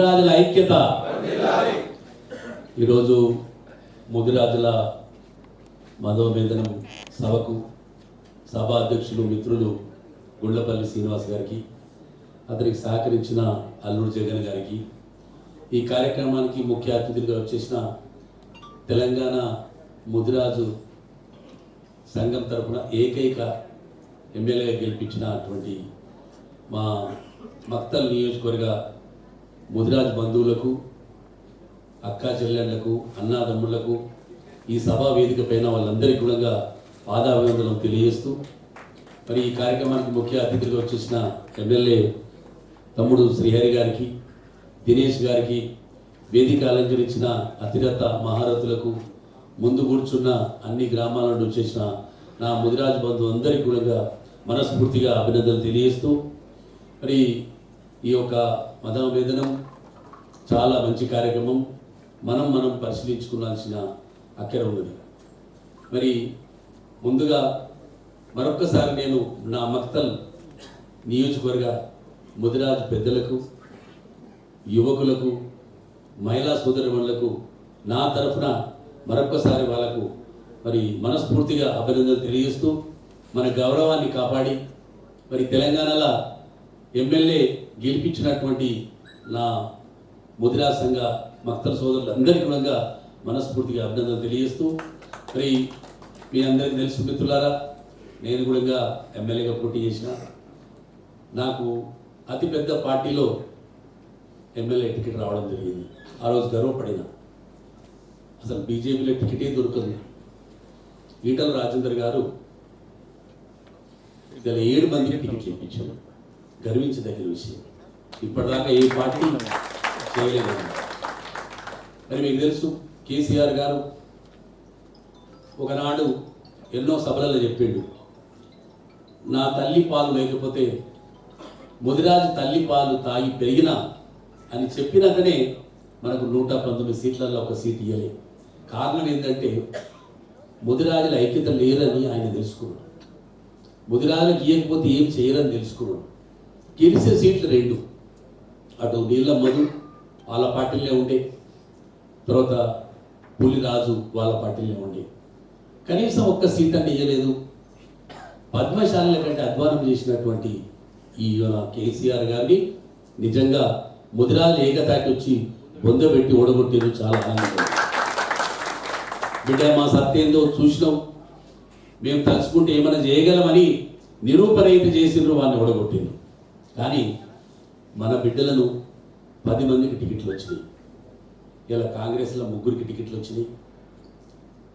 ముదిరాజుల ఐక్యత. ఈరోజు ముదిరాజుల మధోవేదనం సభకు సభా అధ్యక్షులు మిత్రులు గుండ్లపల్లి శ్రీనివాస్ గారికి అతనికి సహకరించిన అల్లూరు జగన్ గారికి ఈ కార్యక్రమానికి ముఖ్య అతిథులుగా వచ్చేసిన తెలంగాణ ముదిరాజు సంఘం తరపున ఏకైక ఎమ్మెల్యేగా గెలిపించినటువంటి మా మక్తల్ నియోజకవర్గ ముదిరాజ్ బంధువులకు అక్కా చెల్లెళ్ళకు అన్నాదమ్ముళ్ళకు ఈ సభా వేదిక పైన వాళ్ళందరికీ కూడా పాదాభివందనం తెలియజేస్తూ మరి ఈ కార్యక్రమానికి ముఖ్య అతిథిగా వచ్చేసిన ఎమ్మెల్యే తమ్ముడు శ్రీహరి గారికి దినేష్ గారికి వేదిక అలంకరించిన అతిరత మహారథులకు ముందు కూర్చున్న అన్ని గ్రామాల నుండి వచ్చేసిన నా ముదిరాజ్ బంధువు అందరికీ కూడా మనస్ఫూర్తిగా అభినందనలు తెలియజేస్తూ మరి ఈ యొక్క మదవేదనం చాలా మంచి కార్యక్రమం. మనం మనం పరిశీలించుకోవాల్సిన అక్కర ఉన్నది. మరి ముందుగా మరొక్కసారి నేను నా మక్తల్ నియోజకవర్గ ముదిరాజు పెద్దలకు యువకులకు మహిళా సోదరులకు నా తరఫున మరొక్కసారి వాళ్ళకు మరి మనస్ఫూర్తిగా అభినందనలు తెలియజేస్తూ మన గౌరవాన్ని కాపాడి మరి తెలంగాణలో ఎమ్మెల్యే గెలిపించినటువంటి నా ముదిరా సంఘ మక్తల సోదరులందరికీ కూడా మనస్ఫూర్తిగా అభినందనలు తెలియజేస్తూ మరి మీ అందరికీ తెలుసు మిత్రులారా నేను కూడా ఎమ్మెల్యేగా పోటీ చేసిన నాకు అతిపెద్ద పార్టీలో ఎమ్మెల్యే టికెట్ రావడం జరిగింది. ఆ రోజు గర్వపడిన అసలు బీజేపీలో టికెటే దొరకదు. ఈటల రాజేందర్ గారు గల ఏడు మందికి టికెట్ చేయించారు. గర్వించదగిన విషయం. ఇప్పటిదాకా ఏ పార్టీ చేయలేదు. మరి మీకు తెలుసు కేసీఆర్ గారు ఒకనాడు ఎన్నో సభలలో చెప్పిండు. నా తల్లి పాలు లేకపోతే ముదిరాజు తల్లి పాలు తాగి పెరిగినా అని చెప్పినాకనే మనకు నూట పంతొమ్మిది సీట్లలో ఒక సీట్ ఇవ్వలే కారణం ఏంటంటే ముదిరాజుల ఐక్యత లేరని ఆయన తెలుసుకున్నాడు. ముదిరాజులకు ఇవ్వకపోతే ఏం చేయరని తెలుసుకున్నాడు. గెలిచే సీట్లు రెండు. అటు నీళ్ళ మధు వాళ్ళ పార్టీలే ఉండే. తర్వాత పులిరాజు వాళ్ళ పార్టీలే ఉండే. కనీసం ఒక్క సీట్ అంటే ఇవ్వలేదు పద్మశాలల కంటే అధ్వానం చేసినటువంటి ఈ కేసీఆర్ గారిని నిజంగా ముదిరాలు ఏకతాటి వచ్చి బొందబెట్టి ఓడగొట్టేది చాలా ఆనందం. బిడ్డ మా సత్యంతో చూసినాం. మేము తలుచుకుంటే ఏమైనా చేయగలమని నిరూపణ అయితే చేసిండ్రు వాడిని ఓడగొట్టిండ్రు. కానీ మన బిడ్డలను పది మందికి టికెట్లు వచ్చినాయి. ఇలా కాంగ్రెస్లో ముగ్గురికి టికెట్లు వచ్చినాయి.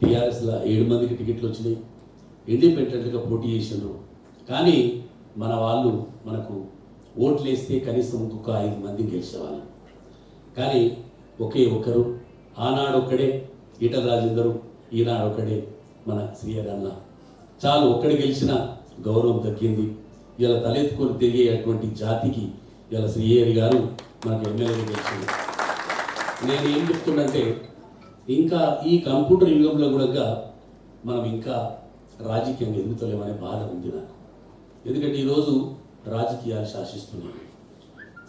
టీఆర్ఎస్లో ఏడు మందికి టికెట్లు వచ్చినాయి. ఇండిపెండెంట్గా పోటీ చేసినారు. కానీ మన వాళ్ళు మనకు ఓట్లు వేస్తే కనీసం ఇంకొక ఐదు మంది గెలిచేవాళ్ళు. కానీ ఒకే ఒకరు ఆనాడు ఒక్కడే ఈటల రాజేందరు ఈనాడు ఒక్కడే మన శ్రీహరి చాలు ఒక్కడే గెలిచిన గౌరవం తగ్గింది. ఇలా తలెత్తుకొని తిరిగేటువంటి జాతికి ఇలా శ్రీహరి గారు మనకు ఎమ్మెల్యేగా గెలిచింది నేను ఏం చెప్తున్నంటే ఇంకా ఈ కంప్యూటర్ యుగంలో కూడా మనం ఇంకా రాజకీయంగా ఎదుగుతలేమనే బాధ ఉంది నాకు. ఎందుకంటే ఈరోజు రాజకీయాలు శాసిస్తున్నాను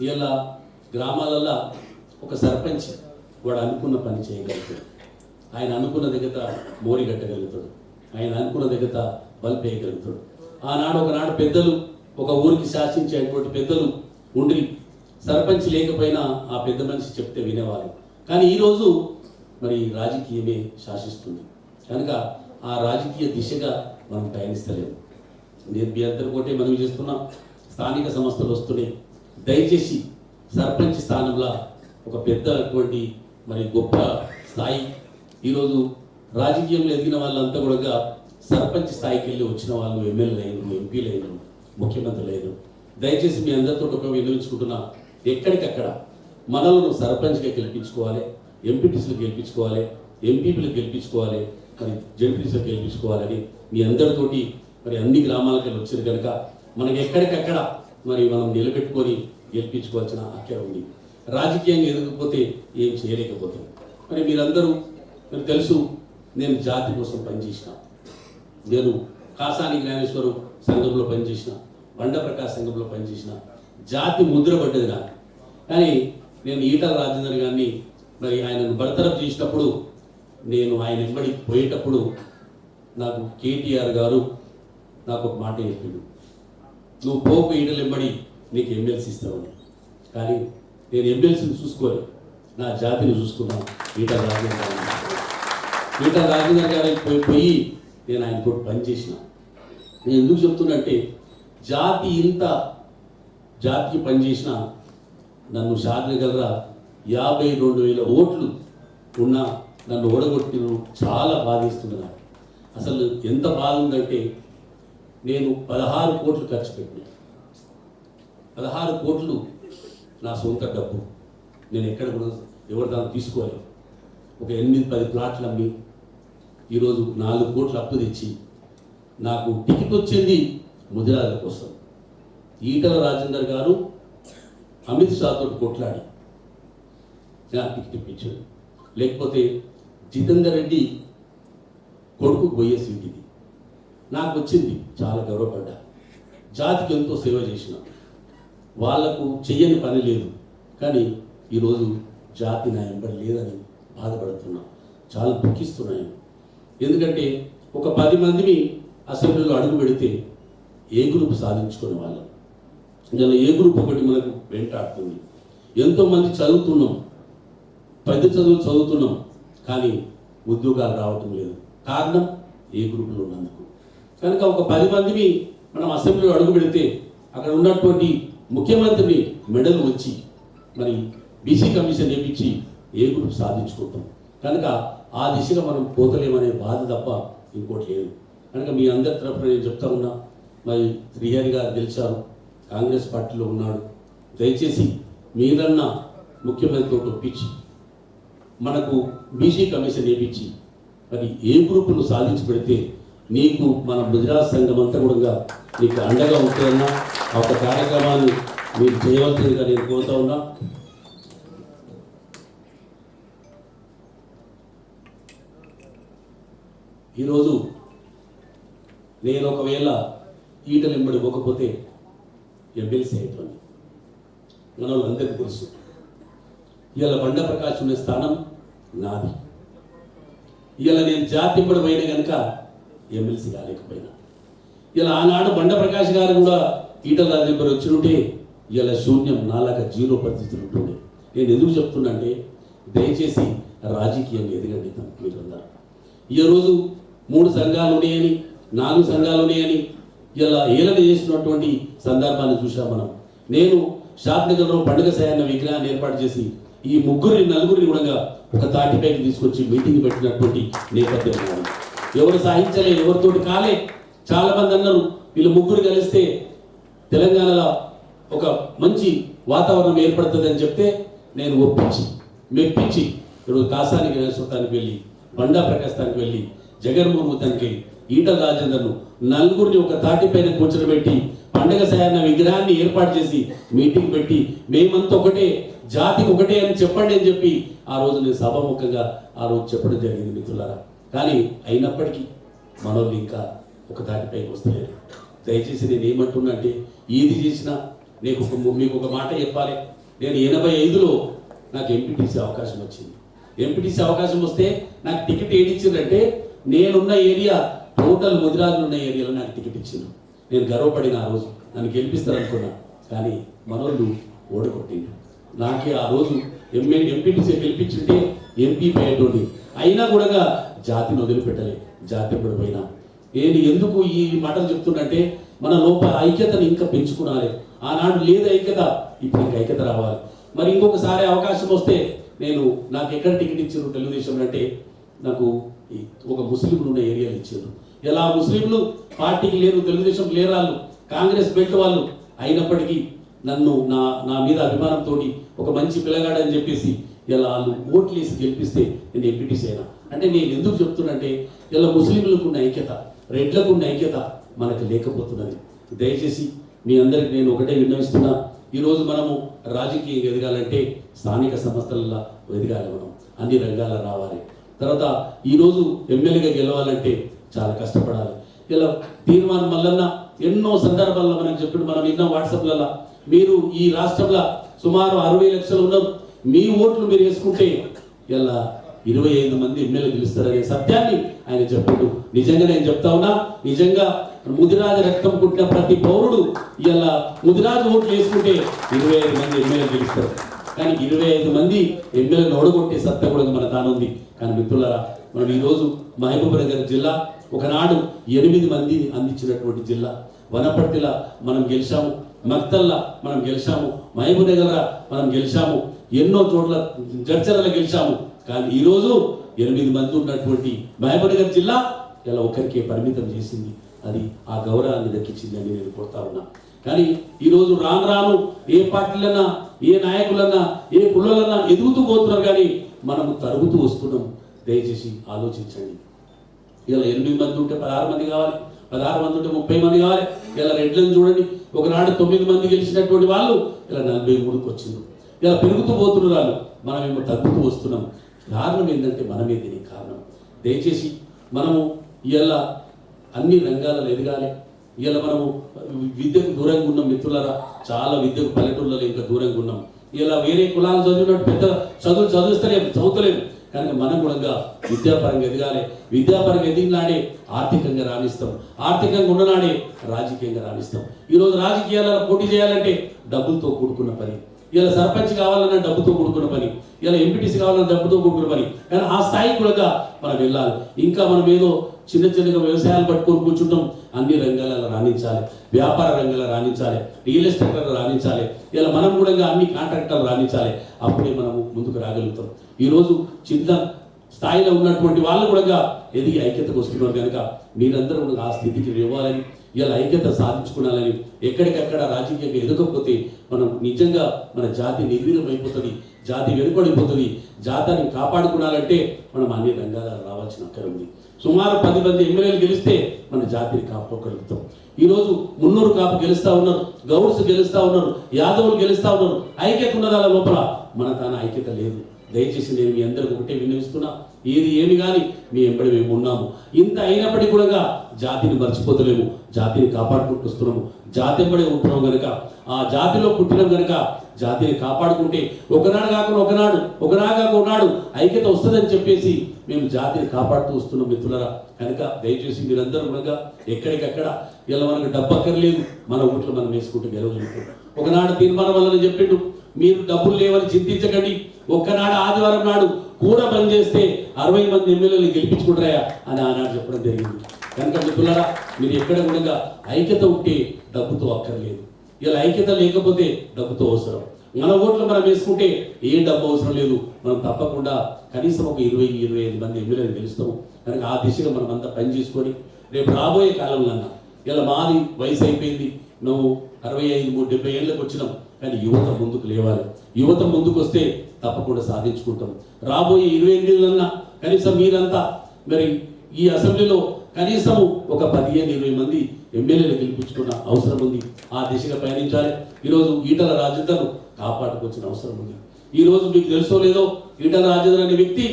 ఇలా గ్రామాలలో ఒక సర్పంచ్ వాడు అనుకున్న పని చేయగలుగుతాడు. ఆయన అనుకున్న దగ్గర మోరి కట్టగలుగుతాడు. ఆయన అనుకున్న దగ్గర బల్బ్ వేయగలుగుతాడు. ఆనాడు ఒకనాడు పెద్దలు ఒక ఊరికి శాసించేటువంటి పెద్దలు ఉండి సర్పంచ్ లేకపోయినా ఆ పెద్ద మనిషి చెప్తే వినేవారు కానీ ఈరోజు మరి రాజకీయమే శాసిస్తుంది. కనుక ఆ రాజకీయ దిశగా మనం పయనిస్తలేము నేను మీ కోటే మనం చేస్తున్నాం. స్థానిక సంస్థలు వస్తున్నాయి. దయచేసి సర్పంచ్ స్థానంలో ఒక పెద్దటువంటి మరి గొప్ప స్థాయి. ఈరోజు రాజకీయంలో ఎదిగిన వాళ్ళంతా కూడా సర్పంచ్ స్థాయికి వెళ్ళి వచ్చిన వాళ్ళు ఎమ్మెల్యేలు అయినారు ఎంపీలు అయినరు ముఖ్యమంత్రులు అయినరు. దయచేసి మీ అందరితో ఒక వినియోగించుకుంటున్నా ఎక్కడికక్కడ మనలను సర్పంచ్గా గెలిపించుకోవాలి ఎంపీటీసీలు గెలిపించుకోవాలి ఎంపీపీలు గెలిపించుకోవాలి మరి జడ్పీసీలు గెలిపించుకోవాలని మీ అందరితోటి మరి అన్ని గ్రామాలకి వెళ్ళి వచ్చారు కనుక మనకి ఎక్కడికక్కడ మరి మనం నిలబెట్టుకొని గెలిపించుకోవాల్సిన అక్కడ ఉంది. రాజకీయంగా ఎదగకపోతే ఏం చేయలేకపోతాం మరి మీరందరూ మీరు తెలుసు నేను జాతి కోసం పనిచేసిన. నేను కాసాని జ్ఞానేశ్వరం సంఘంలో పనిచేసిన. బండ ప్రకాశ్ సంఘంలో పనిచేసిన జాతి ముద్ర పడ్డది నాకు కానీ నేను ఈటల రాజేందర్ గారిని మరి ఆయనను బర్తరఫ్ చేసినప్పుడు నేను ఆయన వెంబడి పోయేటప్పుడు నాకు కేటీఆర్ గారు నాకు ఒక మాట చెప్పిండు నువ్వు పోపు ఈటలు వెంబడి నీకు ఎమ్మెల్సీ ఇస్తామని. కానీ నేను ఎమ్మెల్సీని చూసుకోలే. నా జాతిని చూసుకున్నాను ఈటల రాజేందర్ గారు. ఈటల రాజేందర్ గారికి పోయి పోయి నేను ఆయన తోటి పనిచేసిన నేను ఎందుకు చెప్తున్నంటే జాతి ఇంత జాతికి పనిచేసిన నన్ను షాద్నగర్రా యాభై రెండు వేల ఓట్లు ఉన్న నన్ను ఓడగొట్టిన చాలా బాధిస్తుంది నాకు. అసలు ఎంత బాధ ఉందంటే నేను పదహారు కోట్లు ఖర్చు పెట్టినా. పదహారు కోట్లు నా సొంత డబ్బు. నేను ఎక్కడ కూడా ఎవరి దాన్ని తీసుకోలేదు. ఒక ఎనిమిది పది ప్లాట్లు అమ్మి ఈరోజు నాలుగు కోట్లు అప్పు తెచ్చి నాకు టికెట్ వచ్చింది ముదిరాల కోసం ఈటల రాజేందర్ గారు అమిత్ షాతో కొట్లాడి నాకు తెప్పించాడు. లేకపోతే జితేందర్ రెడ్డి కొడుకు పోయే సీట్ ఇది నాకు వచ్చింది చాలా గౌరవపడ్డా. జాతికి ఎంతో సేవ చేసిన. వాళ్ళకు చెయ్యని పని లేదు. కానీ ఈరోజు జాతి నా ఎంబడి లేదని బాధపడుతున్నా. చాలా దుఃఖిస్తున్నాను. ఎందుకంటే ఒక పది మందిని అసెంబ్లీలో అడుగు పెడితే ఏ గ్రూప్ సాధించుకునే వాళ్ళం? ఇలా ఏ గ్రూప్ ఒకటి మనకు వెంటాడుతుంది? ఎంతోమంది చదువుతున్నాం. పెద్ద చదువులు చదువుతున్నాం. కానీ ఉద్యోగాలు రావటం లేదు. కారణం ఏ గ్రూపులో ఉన్నందుకు? కనుక ఒక పది మందిని మనం అసెంబ్లీలో అడుగు పెడితే అక్కడ ఉన్నటువంటి ముఖ్యమంత్రిని మెడల్ వచ్చి మరి బీసీ కమిషన్ వేపించి ఏ గ్రూప్ సాధించుకుంటాం? కనుక ఆ దిశగా మనం పోతలేమనే బాధ తప్ప ఇంకోటి లేదు. కనుక మీ అందరి తరఫున నేను చెప్తా ఉన్నా మరి శ్రీహరి గారు గెలిచారు. కాంగ్రెస్ పార్టీలో ఉన్నాడు. దయచేసి మీరన్నా ముఖ్యమంత్రితో ఒప్పించి మనకు బీసీ కమిషన్ వేయించి మరి ఏ గ్రూపును సాధించి పెడితే నీకు మన గుజరాత్ సంఘం అంతా కూడా నీకు అండగా ఉంటుందన్నా ఆ ఒక కార్యక్రమాన్ని మీరు చేయవలసిందిగా నేను కోరుతా ఉన్నా. ఈరోజు నేను ఒకవేళ ఈటలు ఎంబడి పోకపోతే ఎమ్మెల్సీ అవుతుంది మన వాళ్ళందరికీ తెలుసు. ఇవాళ బండ ప్రకాశం ఉండే స్థానం నాది. ఇవాళ నేను జాతింపడి పోయిన కనుక ఎమ్మెల్సీ కాలేకపోయినా ఇలా ఆనాడు బండ ప్రకాష్ గారు కూడా ఈటల రాజేందర్ వచ్చినట్టే ఇలా శూన్యం నాలాగా జీరో పరిస్థితులు ఉంటుండే. నేను ఎందుకు చెప్తున్నా అంటే దయచేసి రాజకీయం ఎదగండి మీరందరూ. ఈ రోజు మూడు సంఘాలు ఉన్నాయని నాలుగు సంఘాలు ఉన్నాయని ఇలా ఏలన చేసినటువంటి సందర్భాన్ని చూసాం మనం. నేను షాద్నగర్లో పండుగ సాయన్న విగ్రహాన్ని ఏర్పాటు చేసి ఈ ముగ్గురిని నలుగురిని కూడా ఒక తాటిపైకి తీసుకొచ్చి మీటింగ్ పెట్టినటువంటి నేపథ్యం ఎవరు సాధించలే ఎవరితోటి కాలే. చాలా మంది అన్నారు వీళ్ళు ముగ్గురు కలిస్తే తెలంగాణలో ఒక మంచి వాతావరణం ఏర్పడుతుంది అని చెప్తే నేను ఒప్పించి మెప్పించి ఇప్పుడు కాసానికి నేర్చుకోవటానికి వెళ్ళి బండా ప్రకాశానికి వెళ్ళి జగన్మోహన్ తనకి ఈటల రాజేందర్ను నలుగురిని ఒక తాటిపైన కూర్చోబెట్టి పండగ సాయన్న విగ్రహాన్ని ఏర్పాటు చేసి మీటింగ్ పెట్టి మేమంతా ఒకటే జాతికి ఒకటే అని చెప్పండి అని చెప్పి ఆ రోజు నేను సభాముఖంగా ఆ రోజు చెప్పడం జరిగింది మిత్రులారా. కానీ అయినప్పటికీ మనోళ్ళు ఇంకా ఒక దాటిపైకి వస్తలేదు. దయచేసి నేను ఏమంటున్నా అంటే ఏది చేసినా నీకు ఒక మీకు ఒక మాట చెప్పాలి. నేను ఎనభై ఐదులో నాకు ఎంపీటీసీ అవకాశం వచ్చింది. ఎంపీటీసీ అవకాశం వస్తే నాకు టికెట్ ఏడిచ్చిందంటే నేనున్న ఏరియా టోటల్ ముదిరాజులు ఉన్న ఏరియాలో నాకు టికెట్ ఇచ్చిండు నేను గర్వపడిన ఆ రోజు. నన్ను గెలిపిస్తారు అనుకున్నా కానీ మనోళ్ళు ఓడగొట్టిండు నాకే ఆ రోజు ఎంఏ ఎంపీటీసీ గెలిపించుంటే ఎంపీ పోయేటోడి అయినా కూడా జాతిని వదిలిపెట్టలే. జాతి కూడా పోయినా. నేను ఎందుకు ఈ మాటలు చెప్తున్నంటే మన లోపల ఐక్యతను ఇంకా పెంచుకునాలి. ఆనాడు లేదు ఐక్యత ఇప్పుడు ఇంకా ఐక్యత రావాలి. మరి ఇంకొకసారి అవకాశం వస్తే నేను నాకు ఎక్కడ టికెట్ ఇచ్చారు తెలుగుదేశం అంటే నాకు ఒక ముస్లింలు ఉన్న ఏరియాలు ఇచ్చారు. ఇలా ముస్లింలు పార్టీకి లేరు తెలుగుదేశం లేరు కాంగ్రెస్ బెల్ట్ వాళ్ళు అయినప్పటికీ నన్ను నా నా మీద అభిమానంతో ఒక మంచి పిల్లగాడని చెప్పేసి ఇలా వాళ్ళు ఓట్లు వేసి గెలిపిస్తే నేను ఎంపీటీసీ అయినా. అంటే నేను ఎందుకు చెప్తున్నంటే ఇలా ముస్లింలకు ఉన్న ఐక్యత రెడ్లకు ఉన్న ఐక్యత మనకు లేకపోతున్నది. దయచేసి మీ అందరికి నేను ఒకటే విన్నవిస్తున్నా ఈరోజు మనము రాజకీయంగా ఎదగాలంటే స్థానిక సంస్థలలో ఎదగాలి మనం. అన్ని రంగాల్లో రావాలి. తర్వాత ఈరోజు ఎమ్మెల్యేగా గెలవాలంటే చాలా కష్టపడాలి. ఇలా తీర్మానం మల్లన్న ఎన్నో సందర్భాల్లో మనకు చెప్పిన మనం విన్నాం వాట్సాప్లలో మీరు ఈ రాష్ట్రంలో సుమారు అరవై లక్షలు ఉన్నారు మీ ఓట్లు మీరు వేసుకుంటే ఇలా ఇరవై ఐదు మంది ఎమ్మెల్యే గెలుస్తారనే సత్యాన్ని ఆయన చెప్పాడు. నిజంగా నేను చెప్తా ఉన్నా నిజంగా ముదిరాజు రక్తం పుట్టిన ప్రతి పౌరుడు ఇలా ముదిరాజు ఓట్లు వేసుకుంటే ఇరవై ఐదు మంది ఎమ్మెల్యే గెలుస్తారు. కానీ ఇరవై ఐదు మంది ఎమ్మెల్యేలు ఓడగొట్టే సత్తా కూడా మన తానుంది కానీ మిత్రులారా మనం ఈరోజు మహబూబ్నగర్ జిల్లా ఒకనాడు ఎనిమిది మంది అందించినటువంటి జిల్లా. వనపర్తిలా మనం గెలిచాము మక్తల్లా మనం గెలిచాము మహబూబ్నగర్ మనం గెలిచాము ఎన్నో చోట్ల జడ్చర్ల గెలిచాము. కానీ ఈరోజు ఎనిమిది మంది ఉన్నటువంటి మహబూబ్నగర్ జిల్లా ఇలా ఒకరికే పరిమితం చేసింది. అది ఆ గౌరవాన్ని దక్కించింది అని నేను కోరుతా ఉన్నా. కానీ ఈరోజు రాను రాను ఏ పార్టీలన్నా ఏ నాయకులన్నా ఏ కులలన్నా ఎదుగుతూ పోతున్నారు కానీ మనము తరుగుతూ వస్తున్నాం. దయచేసి ఆలోచించండి. ఇలా ఎనిమిది మంది ఉంటే పదహారు మంది కావాలి పదహారు మంది ఉంటే ముప్పై మంది కావాలి. ఇలా రెడ్లను చూడండి ఒకనాడు తొమ్మిది మంది గెలిచినటువంటి వాళ్ళు ఇలా నలభై మూడుకి వచ్చింది ఇలా పెరుగుతూ పోతున్నారు వాళ్ళు మనమేమో తగ్గుతూ వస్తున్నాం. కారణం ఏంటంటే మనమే దీనికి కారణం. దయచేసి మనము ఇలా అన్ని రంగాలలో ఎదగాలి ఇలా మనము విద్యకు దూరంగా ఉన్నాం మిత్రులరా. చాలా విద్యకు పల్లెటూళ్ళలో ఇంకా దూరంగా ఉన్నాం. ఇలా వేరే కులాలు చదివినట్టు పెద్ద చదువులు చదువుస్తలేము చదువుతలేము కనుక మనం కూడా విద్యాపరంగా ఎదగాలి. విద్యాపరంగా ఎదిగినాడే ఆర్థికంగా రాణిస్తాం. ఆర్థికంగా ఉన్ననాడే రాజకీయంగా రాణిస్తాం. ఈరోజు రాజకీయాలలో పోటీ చేయాలంటే డబ్బులతో కూడుకున్న పని. ఇలా సర్పంచ్ కావాలన్నా డబ్బుతో కూడుకున్న పని. ఇలా ఎంపీటీసీ కావాలన్నా డబ్బుతో కూడుకున్న పని. కానీ ఆ స్థాయి కూడా మనం వెళ్ళాలి. ఇంకా మనం ఏదో చిన్న చిన్నగా వ్యవసాయాలు పట్టుకొని కూర్చుంటాం. అన్ని రంగాలలో రాణించాలి. వ్యాపార రంగాల్లో రాణించాలి. రియల్ ఎస్టేట్లో రాణించాలి. ఇలా మనం కూడా అన్ని కాంట్రాక్టర్లు రాణించాలి. అప్పుడే మనము ముందుకు రాగలుగుతాం. ఈరోజు చిన్న స్థాయిలో ఉన్నటువంటి వాళ్ళు కూడా ఎదిగి ఐక్యతకు వస్తున్నారు కనుక మీరందరూ కూడా ఆ స్థితికి ఇవ్వాలని ఇలా ఐక్యత సాధించుకోవాలని ఎక్కడికక్కడ రాజకీయంగా ఎదగకపోతే మనం నిజంగా మన జాతి నిర్వీర్యం అయిపోతుంది జాతి వెనుకడిపోతుంది జాతాన్ని కాపాడుకోవాలంటే మనం అన్ని రంగాల రావాల్సిన అక్కడ ఉంది. సుమారు పది మంది ఎమ్మెల్యేలు గెలిస్తే మన జాతిని కాపాడుకోగలుగుతాం ఈరోజు మున్నూరు కాపు గెలుస్తా ఉన్నారు గౌడ్స్ గెలుస్తా ఉన్నారు యాదవులు గెలుస్తా ఉన్నారు. ఐక్యత ఉన్నదాల లోపల మన తన ఐక్యత లేదు. దయచేసి నేను మీ అందరికి ఒకటే విన్నవిస్తున్నా ఏది ఏమి కానీ మీ ఎంబడి మేము ఉన్నాము. ఇంత అయినప్పటికీ కూడా జాతిని మర్చిపోతలేము జాతిని కాపాడుకుంటూ వస్తున్నాము. జాతి ఎంబడే ఉంటున్నాం కనుక ఆ జాతిలో పుట్టినాం కనుక జాతిని కాపాడుకుంటే ఒకనాడు కాకుండా ఒకనాడు ఒకనాడు కాక ఒకనాడు ఐక్యత వస్తుందని చెప్పేసి మేము జాతిని కాపాడుతూ వస్తున్నాం మిత్రులరా. కనుక దయచేసి మీరందరూ కూడా ఎక్కడికక్కడ ఇలా మనకు డబ్బక్కర్లేదు మన ఊట్లో మనం వేసుకుంటూ గెలవగలుగుతాం. ఒకనాడు తీర్మానం వల్ల చెప్పిండు మీరు డబ్బులు లేవని చింతించకండి. ఒక్కనాడు ఆదివారం నాడు కూడా పని చేస్తే అరవై మంది ఎమ్మెల్యేలు గెలిపించుకుంటారా అని ఆనాడు చెప్పడం జరిగింది. కనుక మిత్రులరా మీరు ఎక్కడ కూడా ఐక్యత ఉంటే డబ్బుతో అక్కర్లేదు. ఇలా ఐక్యత లేకపోతే డబ్బుతో అవసరం. మన ఓట్లు మనం వేసుకుంటే ఏ డబ్బు అవసరం లేదు. మనం తప్పకుండా కనీసం ఒక ఇరవై ఇరవై ఐదు మంది ఎమ్మెల్యేలు గెలుస్తాము. కనుక ఆ దిశగా మనం అంతా పని చేసుకొని రేపు రాబోయే కాలంలో ఇలా మాది వయసు అయిపోయింది. నువ్వు అరవై ఐదు మూడు డెబ్బై ఏళ్ళకి వచ్చినాం కానీ యువత ముందుకు లేవాలి. యువత ముందుకు వస్తే తప్పకుండా సాధించుకుంటాం. రాబోయే ఇరవై ఎనిమిదిలన్నా కనీసం మీరంతా మరి ఈ అసెంబ్లీలో కనీసం ఒక పదిహేను ఇరవై మంది ఎమ్మెల్యేలు గెలిపించుకున్న అవసరం ఉంది. ఆ దిశగా పయనించాలి. ఈరోజు ఈటల రాజేందర్ను కాపాడుకొచ్చిన అవసరం ఉంది. ఈరోజు మీకు తెలుసో లేదో ఈటల రాజేందర్ అనే వ్యక్తి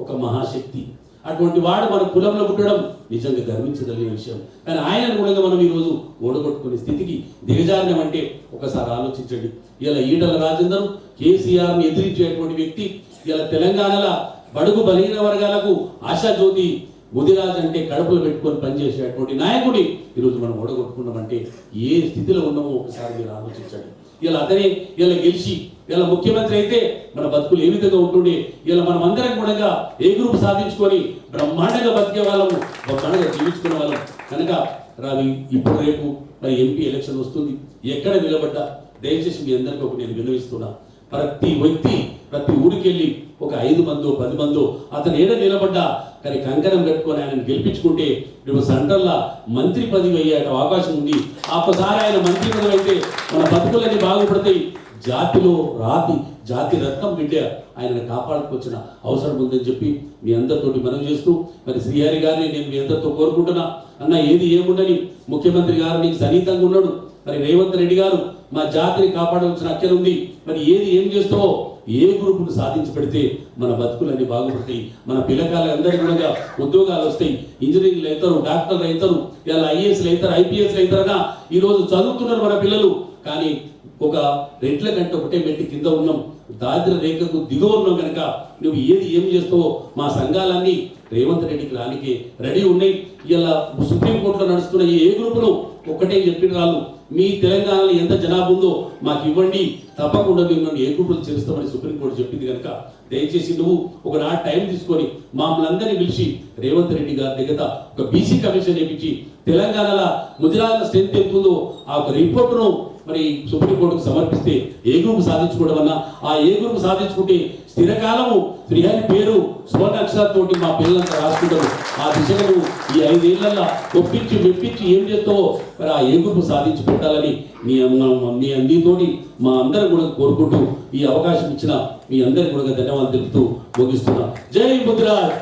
ఒక మహాశక్తి. అటువంటి వాడు మన కులంలో పుట్టడం నిజంగా గర్వించదగిన విషయం. కానీ ఆయన కూడా మనం ఈరోజు ఓడగొట్టుకునే స్థితికి దిగజారినం అంటే ఒకసారి ఆలోచించండి. ఇలా ఈటల రాజేందర్ కేసీఆర్ని ఎదిరించేటువంటి వ్యక్తి ఇలా తెలంగాణలో బడుగు బలహీన వర్గాలకు ఆశాజ్యోతి ముదిరాజ్ అంటే కడుపులో పెట్టుకొని పనిచేసేటువంటి నాయకుడి ఈరోజు మనం ఓడగొట్టుకున్నామంటే ఏ స్థితిలో ఉన్నామో ఒకసారి మీరు ఆలోచించండి. ఇలా అతనే ఇలా గెలిచి ఇలా ముఖ్యమంత్రి అయితే మన బతుకులు ఏ విధంగా ఉంటుండే ఇలా మనం అందరం కూడా ఏ గ్రూప్ సాధించుకొని బ్రహ్మాండంగా బతికే వాళ్ళము బ్రహ్మాండంగా జీవించుకునే వాళ్ళం. కనుక రావి ఇప్పుడు రేపు మరి ఎంపీ ఎలక్షన్ వస్తుంది. ఎక్కడ నిలబడ్డా? దయచేసి మీ అందరికీ ఒక నేను వినవిస్తున్నా ప్రతి వ్యక్తి ప్రతి ఊరికి వెళ్ళి ఒక ఐదు మందో పది మందో అతను ఏడ నిలబడ్డా. కానీ కంకణం కట్టుకొని ఆయన గెలిపించుకుంటే రేపు సెంట్రల్లా మంత్రి పదవి అయ్యే అవకాశం ఉంది. ఒక్కసారి ఆయన మంత్రి పదవి అయితే మన బతుకులన్నీ బాగుపడతాయి. జాతిలో రాతి జాతి రత్నం బిడ్డ ఆయనను కాపాడుకొచ్చిన అవసరం ఉందని చెప్పి మీ అందరితోటి మనం చేస్తూ మరి శ్రీహరి గారిని నేను మీ అందరితో కోరుకుంటున్నా. అన్న ఏది ఏముండని ముఖ్యమంత్రి గారు నీకు సన్నిహితంగా ఉన్నాడు. మరి రేవంత్ రెడ్డి గారు మా జాతిని కాపాడవలసిన అక్కర ఉంది మరి ఏది ఏం చేస్తావో ఏ గ్రూపును సాధించి పెడితే మన బతుకులన్నీ బాగుపడతాయి? మన పిల్లకాయలు అందరికీ కూడా ఉద్యోగాలు వస్తాయి. ఇంజనీరింగ్లు అవుతారు డాక్టర్లు అవుతారు ఇలా ఐఏఎస్లు అవుతారు ఐపీఎస్లు అవుతారనా? ఈరోజు చదువుతున్నారు మన పిల్లలు. కానీ ఒక రెట్ల కంటే ఒకటే మెట్టి కింద ఉన్నాం. దారిద్ర రేఖకు దిగువ ఉన్నాం కనుక నువ్వు ఏది ఏం చేస్తావో మా సంఘాలన్నీ రేవంత్ రెడ్డికి రానికి రెడీ ఉన్నాయి. ఇలా సుప్రీంకోర్టులో నడుస్తున్న ఏ గ్రూపులు ఒక్కటే చెప్పిన వాళ్ళు మీ తెలంగాణలో ఎంత జనాభా ఉందో మాకు ఇవ్వండి. తప్పకుండా మేము నన్ను ఏ గ్రూపులు చేరుస్తామని సుప్రీంకోర్టు చెప్పింది కనుక దయచేసి నువ్వు ఒక నా టైం తీసుకొని మమ్మల్ని పిలిచి రేవంత్ రెడ్డి గారి దగ్గర ఒక బీసీ కమిషన్ వేయించి తెలంగాణలో ముద్రాల స్ట్రెంత్ ఎంత ఉందో ఆ ఒక రిపోర్టును మరి సుప్రీంకోర్టుకు సమర్పిస్తే ఏ గ్రూప్ సాధించుకోవడం వల్ల ఆ ఏ గ్రూప్ సాధించుకుంటే స్థిరకాలము శ్రీహరి పేరు స్వర్ణాక్షరాలతోటి మా పిల్లలంతా రాసుకుంటారు. ఆ దిశలను ఈ ఐదేళ్ళలో ఒప్పించి మెప్పించి ఏం చేస్తావో మరి ఆ ఏ గ్రూప్ సాధించి పెట్టాలని మీ మీ అందరితోటి మా అందరం కూడా కోరుకుంటూ ఈ అవకాశం ఇచ్చిన మీ అందరికీ కూడా ధన్యవాదాలు తెలుపుతూ ముగిస్తున్నా. జై ముద్రాజ్